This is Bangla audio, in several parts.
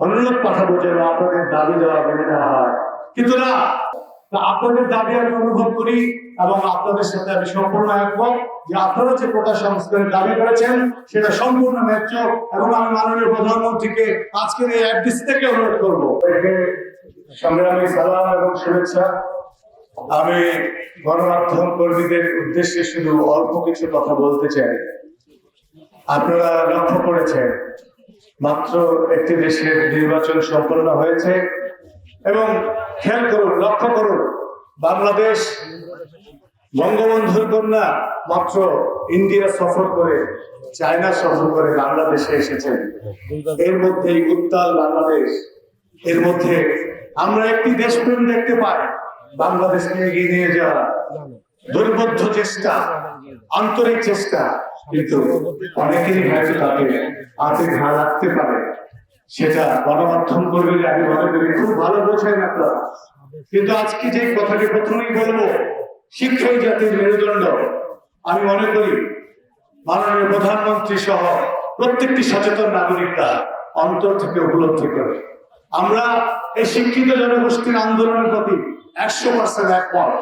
অনুরোধ পাঠাবো যেন আপনাদের দাবি দেওয়া মেনে নেওয়া হয়। কিন্তু না আপনাদের দাবি আমি অনুভব করি এবং আপনাদের সাথে আমি সম্পূর্ণ একমত যে আপনারা যে কোটা সংস্কারের দাবি করেছেন, সেটা সম্পূর্ণ ন্যায্য এবং আমি মাননীয় প্রধানমন্ত্রীকে আজকের এই অ্যাড্রেস থেকে অনুরোধ করব। সংগ্রামী সালাম এবং শুভেচ্ছা। আমি গণমাধ্যম কর্মীদের উদ্দেশ্যে শুধু অল্প কিছু কথা বলতে চাই। আপনারা লক্ষ্য করেছেন মাত্র একটি দেশের নির্বাচন সম্পন্ন হয়েছে। এবং খেয়াল করুন, লক্ষ্য করুন, বাংলাদেশ বঙ্গবন্ধুর কন্যা মাত্র ইন্ডিয়া সফর করে, চায়না সফর করে বাংলাদেশে এসেছেন। এর মধ্যেই উত্তাল বাংলাদেশ, এর মধ্যে আমরা একটি দেশপ্রেম দেখতে পাই, বাংলাদেশকে এগিয়ে নিয়ে যাওয়া। দুর্বোধ্য চেষ্টা, আন্তরিক চেষ্টা কিন্তু অনেকেরই হয়তো তাকে হাতে ঘা রাখতে পারে। সেটা গণমাধ্যম কর্মীরা আমি মনে করি খুব ভালো বোঝেন আপনারা কিন্তু আজকে যে কথাটি প্রথমেই বলব, শিক্ষাই জাতির মেরুদণ্ড। আমি মনে করি, মাননীয় প্রধানমন্ত্রী সহ প্রত্যেকটি সচেতন নাগরিকরা অন্তর থেকে উপলব্ধি করে। আমরা এই শিক্ষিত জনগোষ্ঠীর আন্দোলনের প্রতি একশো পার্সেন্ট একমত।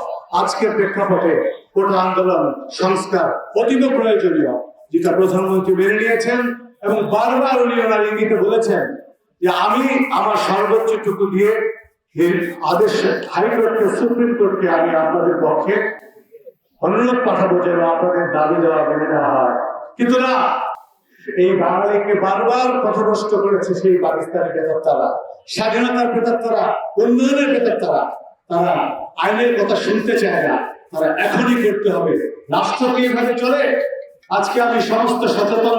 আজকের প্রেক্ষাপটে কোটা আন্দোলন, সংস্কার অতীব প্রয়োজনীয়, যেটা প্রধানমন্ত্রী মেনে নিয়েছেন এবং বারবার উনি ওনার ইঙ্গিতে বলেছেন যে আমি আমার সর্বোচ্চটুকু দিয়ে হাইকোর্টকে সুপ্রিম কোর্টকে আমি আপনাদের পক্ষে অনুরোধ পাঠাবো যেন আপনাদের দাবি দেওয়া মেনে নেওয়া হয়। কিন্তু না, এই বাঙালিকে বারবার পথভ্রষ্ট করেছে সেই পাকিস্তানের বেতরতারা স্বাধীনতার বেতরতারা উন্নয়নের বেতরতারা তারা আইনের কথা শুনতে চায় না। তারা এখনই করতে হবে। রাষ্ট্র কি এভাবে চলে, আজকে আমি সমস্ত সচেতন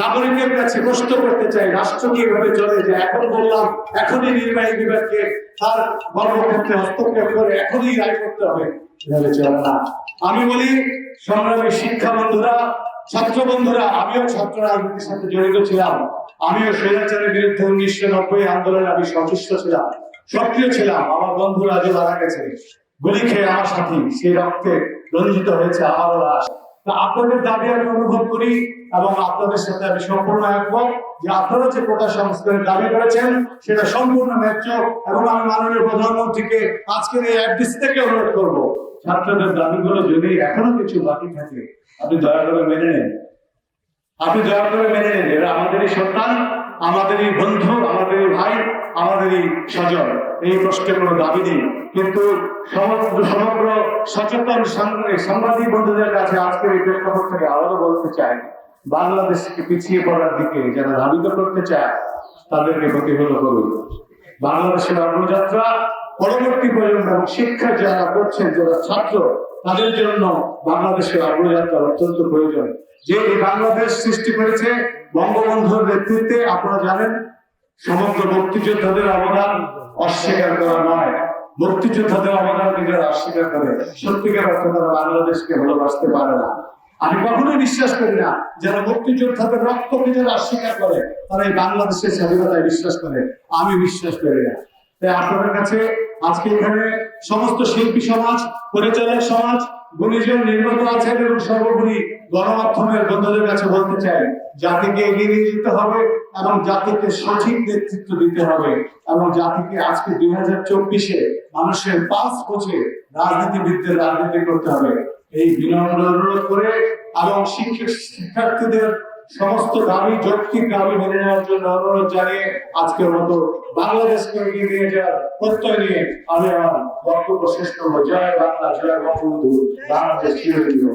নাগরিকের কাছে প্রশ্ন করতে চাই রাষ্ট্র কি এভাবে চলে যে এখন বললাম, এখনই নির্বাহী বিভাগকে তার কর্মক্ষেত্রে হস্তক্ষেপ করে এখনই রায় করতে হবে। এভাবে চলে না। আমি বলি, সংগ্রামী শিক্ষা বন্ধুরা, ছাত্র বন্ধুরা, আমিও ছাত্র রাজনীতির সাথে জড়িত ছিলাম। আমিও স্বৈরাচারের বিরুদ্ধে উনিশশো নব্বই আন্দোলনে আমি সচেষ্ট ছিলাম, সক্রিয় ছিলাম। আমার বন্ধুরা যে মারা গেছে। গুলি খেয়ে আমার সাথী সেই রক্তে রঞ্জিত হয়েছে আমারও লাশ। আপনাদের দাবি আমি অনুভব করি এবং আপনাদের সাথে আমি সম্পূর্ণ একমত যে আপনারা যে কোটা সংস্কারের দাবি করেছেন, সেটা সম্পূর্ণ ন্যায্য এবং আমি মাননীয় প্রধানমন্ত্রীকে আজকের এই অ্যাড্রেস থেকে অনুরোধ করব। ছাত্রদের দাবিগুলো যদি এখনও কিছু বাকি থাকে, আপনি দয়া করে মেনে নেন। আপনি দয়া করে মেনে নেন, এরা আমাদেরই সন্তান আমাদেরই বন্ধু আমাদেরই ভাই আমাদেরই স্বজন। এই প্রশ্নে কোনো দাবি নেই। কিন্তু সমগ্র সচেতন সাংবাদিক বন্ধুদের কাছে আজকের এই প্রেক্ষাপট থেকে আবারও বলতে চাই, বাংলাদেশকে পিছিয়ে পড়ার দিকে যারা ধাবিত করতে চায়, তাদেরকে প্রতিহত করুন। বাংলাদেশের অগ্রযাত্রা পরবর্তী প্রজন্ম এবং শিক্ষা যারা করছেন, যারা ছাত্র তাদের জন্য বাংলাদেশের অগ্রযাত্রা অত্যন্ত প্রয়োজন। যে বাংলাদেশ সৃষ্টি করেছে বঙ্গবন্ধুর নেতৃত্বে, আপনারা জানেন, সমগ্র মুক্তিযোদ্ধাদের অবদান অস্বীকার করা নয়। মুক্তিযোদ্ধাদের অবদান নিজেরা অস্বীকার করে। সত্যিকার অর্থে তারা বাংলাদেশকে ভালোবাসতে পারে না। আমি কখনোই বিশ্বাস করি না যারা মুক্তিযোদ্ধাদের রক্তকে যারা অস্বীকার করে, তারা এই বাংলাদেশের স্বাধীনতায় বিশ্বাস করে। আমি বিশ্বাস করি না। আপনাদের কাছে আজকে এখানে সমস্ত শিল্পী সমাজ, পরিচালক সমাজ, গুণীজন নির্গত আছেন এবং সর্বোপরি গণমাধ্যমের বন্ধুদের কাছে বলতে চাই, জাতিকে এগিয়ে নিয়ে যেতে হবে এবং জাতিকে সঠিক নেতৃত্ব দিতে হবে এবং জাতিকে আজকে দুই হাজার চব্বিশে মানুষের পাঁচ বছর রাজনীতিবিদদের রাজনীতি করতে হবে। এই বিনম্র অনুরোধ করে এবং শিক্ষক শিক্ষার্থীদের সমস্ত দাবি, যৌক্তিক দাবি মেনে নেওয়ার জন্য অনুরোধ জানিয়ে আজকের মতো বাংলাদেশকে এগিয়ে নিয়ে যাওয়ার প্রত্যয় নিয়ে আমি আমার বক্তব্য শেষ করব জয় বাংলা, জয় বঙ্গবন্ধু বাংলাদেশ চিরদিন।